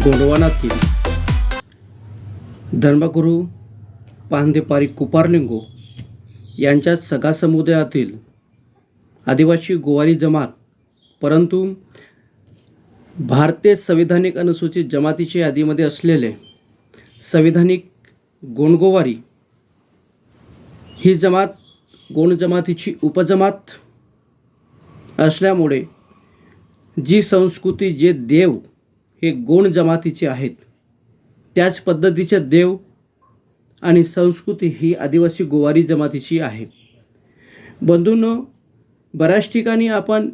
गोंडवानातील धर्मगुरू पांदेपारी कुपारलिंगो यांच्या सगा समुदायातील आदिवासी गोवारी जमात परंतु भारतीय संविधानिक अनुसूचित जमातीच्या यादीमध्ये असलेले संविधानिक गोंडगोवारी ही जमात गोंड जमातीची उपजमात असल्यामुळे जी संस्कृती जे देव हे गोंड जमातीचे आहेत. त्याच पद्धतीचे देव आणि संस्कृती ही आदिवासी गोवारी जमातीची आहे. बंधूंनो बऱ्याच ठिकाणी आपण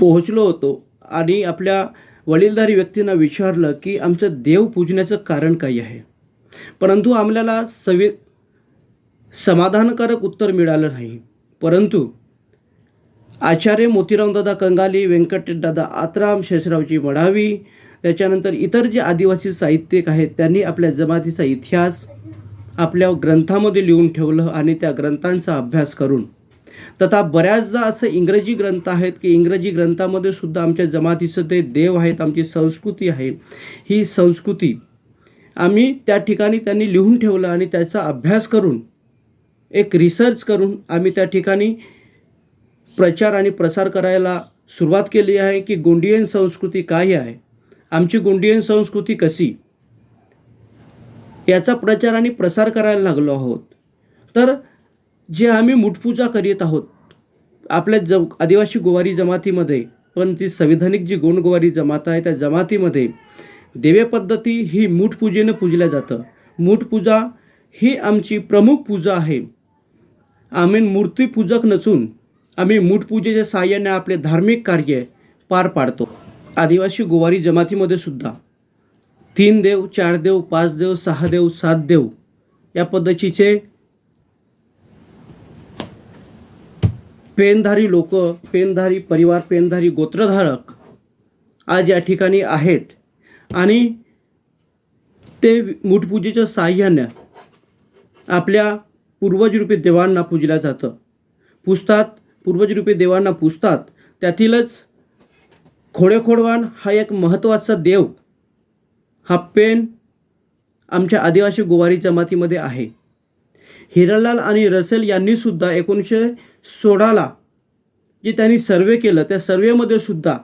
पोहोचलो होतो आणि आपल्या वडीलधारी व्यक्तींना विचारलं की आमचं देव पूजण्याचं कारण काय आहे? परंतु आम्हाला सवि समाधानकारक उत्तर मिळालं नाही. परंतु आचार्य मोतीरामदादा कंगाली व्यंकटदादा आत्राम शेषरावजी मढावी त्याच्यानंतर इतर जे आदिवासी साहित्यिक आहेत त्यांनी आपल्या जमातीचा इतिहास आपल्या ग्रंथामध्ये लिहून ठेवलं आणि त्या ग्रंथांचा अभ्यास करून. तथा बऱ्याचदा असं इंग्रजी ग्रंथ आहेत की इंग्रजी ग्रंथामध्ये सुद्धा आमच्या जमातीचं ते देव आहेत आमची संस्कृती आहे ही संस्कृती आम्ही त्या ठिकाणी त्यांनी लिहून ठेवलं आणि त्याचा अभ्यास करून एक रिसर्च करून आम्ही त्या ठिकाणी प्रचार आणि प्रसार करायला सुरुवात केली आहे की गोंडियन संस्कृती काय आहे? आमची गोंडियन संस्कृती कशी? याचा प्रचार आणि प्रसार करायला लागलो आहोत. तर जे आम्ही मुठपूजा करीत आहोत आपल्या ज आदिवासी गोवारी जमातीमध्ये पण ती संविधानिक जी गोंडगोवारी जमात आहे त्या जमातीमध्ये देवे पद्धती ही मूठपूजेनं पूजल्या जातं. मूठपूजा ही आमची प्रमुख पूजा आहे. आम्ही मूर्तीपूजक नसून आम्ही मूठपूजेच्या साहाय्याने आपले धार्मिक कार्य पार पाडतो. आदिवासी गोवारी जमातीमध्ये सुद्धा तीन देव चार देव पाच देव सहा देव सात देव या पद्धतीचे पेनधारी लोक पेनधारी परिवार पेनधारी गोत्रधारक आज या ठिकाणी आहेत. आणि ते मूठपूजेच्या साह्यानं आपल्या पूर्वजरूपी देवांना पूजल्या जातं. पुजतात पूर्वजरूपी देवांना पुजतात त्यातीलच खोडेखोडवान हा एक महत्त्वाचा देव हा पेन आमच्या आदिवासी गोवारी जमातीमध्ये आहे. हिरालाल आणि रसेल यांनीसुद्धा एकोणीसशे सोळाला जे त्यांनी सर्वे केलं त्या सर्वेमध्ये सुद्धा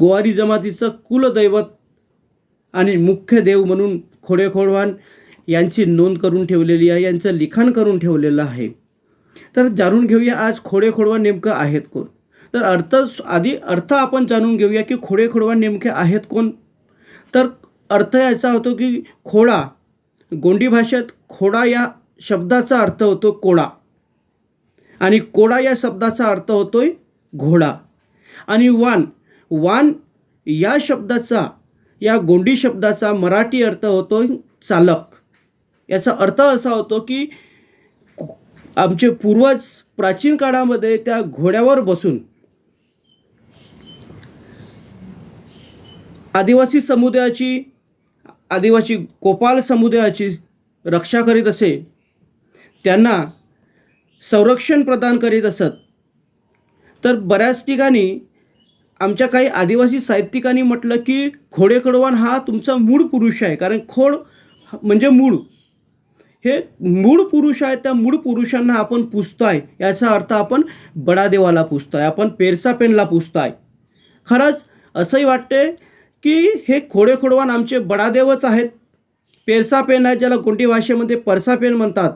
गोवारी जमातीचं कुलदैवत आणि मुख्य देव म्हणून खोडेखोडवान यांची नोंद करून ठेवलेली आहे यांचं लिखाण करून ठेवलेलं आहे. तर जाणून घेऊया आज खोडे खोडवा नेमकं आहेत कोण? तर अर्थ आधी अर्थ आपण जाणून घेऊया की खोडे खोडवा नेमके आहेत कोण? तर अर्थ याचा होतो की खोडा. गोंडी भाषेत खोडा या शब्दाचा अर्थ होतो कोडा आणि कोडा या शब्दाचा अर्थ होतोय घोडा. आणि वान वान या शब्दाचा या गोंडी शब्दाचा मराठी अर्थ होतो चालक. याचा अर्थ असा होतो की आमचे पूर्वज प्राचीन काळामध्ये त्या घोड्यावर बसून आदिवासी समुदायाची आदिवासी गोपाल समुदायाची रक्षा करीत असे. त्यांना संरक्षण प्रदान करीत असत. तर बऱ्याच ठिकाणी आमच्या काही आदिवासी साहित्यिकांनी म्हटलं की खोडेकडवान हा तुमचा मूळ पुरुष आहे. कारण खोड म्हणजे मूळ. हे मूळ पुरुष आहे त्या मूळ पुरुषांना आपण पुजताय याचा अर्थ आपण बडादेवाला पुजताय आपण पेरसा पेनला पुजताय खरंच असंही वाटते की हे खोडे खोडवान आमचे बडादेवच आहेत. पेरसा पेन आहे ज्याला कोणती भाषेमध्ये परसा पेन म्हणतात.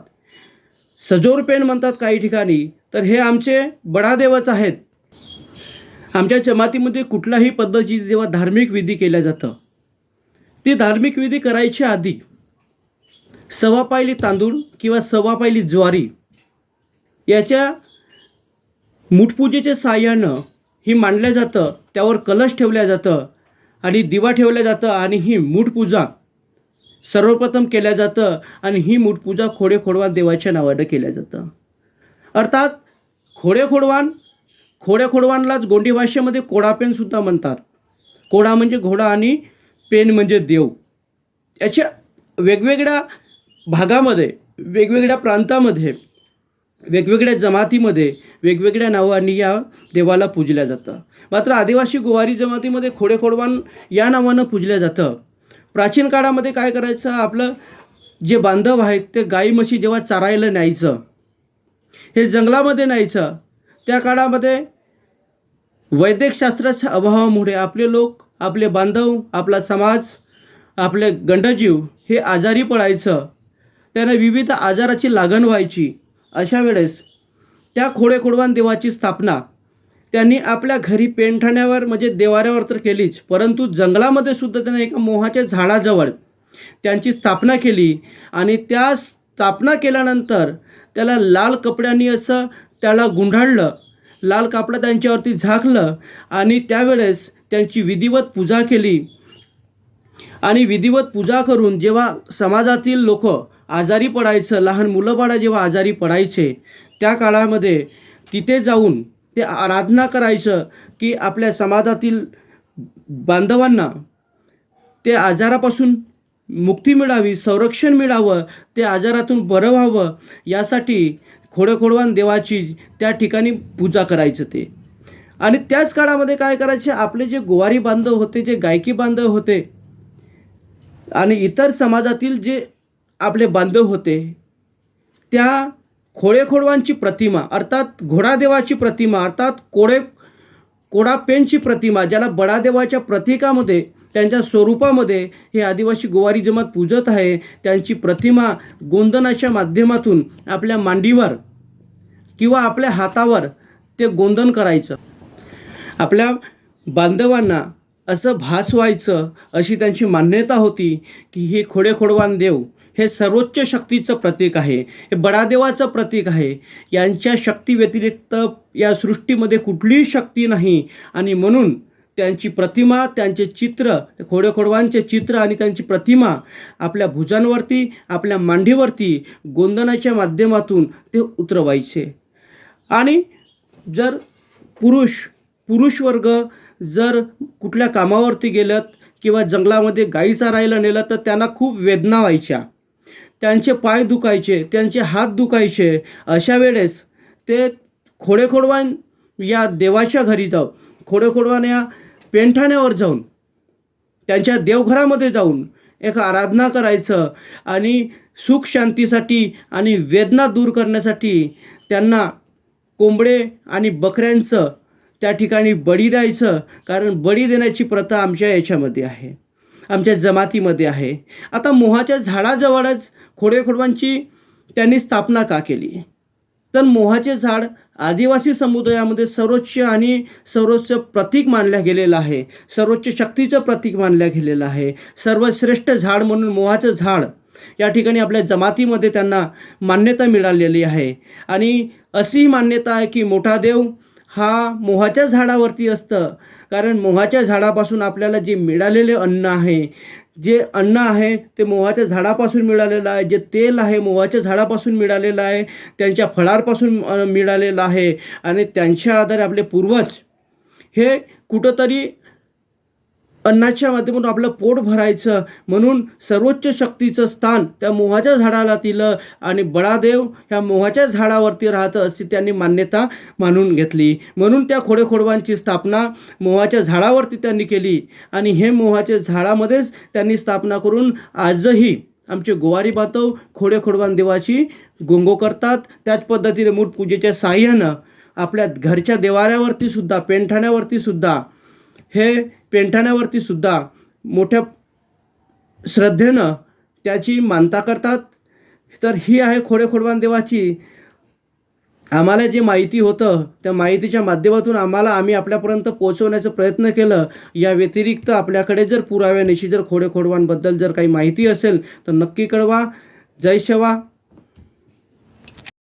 सजोर पेन म्हणतात काही ठिकाणी तर हे आमचे बडादेवच आहेत. आमच्या जमातीमध्ये कुठल्याही पद्धतीची जेव्हा धार्मिक विधी केल्या जातं ती धार्मिक विधी करायच्या आधी सव्वा पायली तांदूळ किंवा सव्वा पायली ज्वारी याच्या मुठपूजेच्या साह्यानं ही मांडलं जातं त्यावर कलश ठेवल्या जातं आणि दिवा ठेवल्या जातं आणि ही मूठपूजा सर्वप्रथम केल्या जातं आणि ही मूठपूजा खोडेखोडवान देवाच्या नावानं केल्या जातं. अर्थात खोडे खोडवान खोडे गोंडी भाषेमध्ये कोडापेनसुद्धा म्हणतात. कोडा म्हणजे घोडा आणि पेन म्हणजे देव. याच्या वेगवेगळ्या भागामध्ये वेगवेगळ्या प्रांतामध्ये वेगवेगळ्या जमातीमध्ये वेगवेगळ्या नावांनी या देवाला पूजल्या जातं. मात्र आदिवासी गोवारी जमातीमध्ये खोडेखोडवान या नावानं पूजलं जातं. प्राचीन काळामध्ये काय करायचं? आपलं जे बांधव आहेत ते गाई म्हशी जेव्हा चारायला न्यायचं हे जंगलामध्ये न्यायचं त्या काळामध्ये वैद्यकशास्त्राच्या अभावामुळे आपले लोक आपले बांधव आपला समाज आपले गंडजीव हे आजारी पडायचं. त्यांना विविध आजाराची लागण व्हायची अशा वेळेस त्या खोडे खोडवान देवाची स्थापना त्यांनी आपल्या घरी पेंठाण्यावर म्हणजे देवाऱ्यावर तर केलीच परंतु जंगलामध्ये सुद्धा त्यांनी एका मोहाच्या झाडाजवळ त्यांची स्थापना केली आणि त्या स्थापना केल्यानंतर त्याला लाल कपड्यांनी असं त्याला गुंढाळलं लाल कापडं त्यांच्यावरती झाकलं आणि त्यावेळेस त्यांची विधिवत पूजा केली. आणि विधिवत पूजा करून जेव्हा समाजातील लोक आजारी पडायचं लहान मुलं बाळा जेव्हा आजारी पडायचे त्या काळामध्ये तिथे जाऊन ते आराधना करायचं की आपल्या समाजातील बांधवांना ते आजारापासून मुक्ती मिळावी संरक्षण मिळावं ते आजारातून बरं व्हावं यासाठी खोडेखोडवान देवाची त्या ठिकाणी पूजा करायचं ते. आणि त्याच काळामध्ये काय करायचे आपले जे गोवारी बांधव होते जे गायकी बांधव होते आणि इतर समाजातील जे आपले बांधव होते. त्या खोळेखोडवांची प्रतिमा अर्थात घोडादेवाची प्रतिमा अर्थात कोडे कोडापेनची प्रतिमा ज्याला बडादेवाच्या प्रतीकामध्ये त्यांच्या स्वरूपामध्ये हे आदिवासी गोवारी जमात पूजत आहे त्यांची प्रतिमा गोंदनाच्या माध्यमातून आपल्या मांडीवर किंवा आपल्या हातावर ते गोंदन करायचं. आपल्या बांधवांना असं भास व्हायचं अशी त्यांची मान्यता होती की हे खोडेखोडवान देव हे सर्वोच्च शक्तीचं प्रतीक आहे. हे बडादेवाचं प्रतीक आहे. यांच्या शक्ती व्यतिरिक्त या सृष्टीमध्ये कुठलीही शक्ती नाही. आणि म्हणून त्यांची प्रतिमा त्यांचे चित्र खोडेखोडवांचे चित्र आणि त्यांची प्रतिमा आपल्या भुजांवरती आपल्या मांडीवरती गोंदनाच्या माध्यमातून ते उतरवायचे. आणि जर पुरुष पुरुष वर्ग जर कुठल्या कामावरती गेलत किंवा जंगलामध्ये गाई चारायला नेलं तर त्यांना खूप वेदना व्हायच्या. त्यांचे पाय दुखायचे त्यांचे हात दुखायचे अशा वेळेस ते खोडेखोडवान या देवाच्या घरी जाऊन खोडेखोडवान या पेंठाण्यावर जाऊन त्यांच्या देवघरामध्ये जाऊन एक आराधना करायचं आणि सुख शांतीसाठी आणि वेदना दूर करण्यासाठी त्यांना कोंबडे आणि बकऱ्यांचं त्या ठिकाणी बळी द्यायचं कारण बळी देण्याची प्रथा आमच्या याच्यामध्ये आहे आमच्या जमातीमध्ये आहे. आता मोहाच्या झाडाजवळच खोडेखोडवांची त्यांनी स्थापना का केली? तर मोहाचे झाड आदिवासी समुदायामध्ये सर्वोच्च आणि सर्वोच्च प्रतीक मानल्या गेलेलं आहे. सर्वोच्च शक्तीचं प्रतीक मानल्या गेलेलं आहे. सर्वश्रेष्ठ झाड म्हणून मोहाचं झाड या ठिकाणी आपल्या जमातीमध्ये त्यांना मान्यता मिळालेली आहे. आणि अशी मान्यता आहे की मोठा देव हा मोहाच्या झाडावरती असतं. कारण मोहाच्या झाडापासून आपल्याला जे मिळालेले अन्न आहे जे अन्न आहे ते मोहाच्या झाडापासून मिळालेलं आहे जे तेल आहे मोहाच्या झाडापासून मिळालेलं आहे त्यांच्या फळांपासून मिळालेलं आहे. आणि त्यांच्या आधारे आपले पूर्वज हे कुठंतरी अन्नाच्या माध्यमातून आपलं पोट भरायचं. म्हणून सर्वोच्च शक्तीचं स्थान त्या मोहाच्या झाडाला दिलं आणि बळादेव ह्या मोहाच्या झाडावरती राहतं अशी त्यांनी मान्यता मानून घेतली. म्हणून त्या खोडेखोडवांची स्थापना मोहाच्या झाडावरती त्यांनी केली आणि हे मोहाच्या झाडामध्येच त्यांनी स्थापना करून आजही आमचे गोवारी बातव खोडे खोडवान देवाची गोंगो करतात. त्याच पद्धतीने मूठ पूजेच्या साह्यानं आपल्या घरच्या देवाऱ्यावरती सुद्धा पेंठाण्यावरती सुद्धा हे पेंठाण्यावरती सुद्धा मोठ्या श्रद्धेनं त्याची मानता करतात. तर ही आहे खोडे खोडवान देवाची. आम्हाला जे माहिती होतं त्या माहितीच्या माध्यमातून आम्हाला आम्ही आपल्यापर्यंत पोहोचवण्याचा प्रयत्न केलं. या व्यतिरिक्त आपल्याकडे जर पुराव्यानिशी जर खोडे खोडवांबद्दल जर काही माहिती असेल तर नक्की कळवा. जय शेवा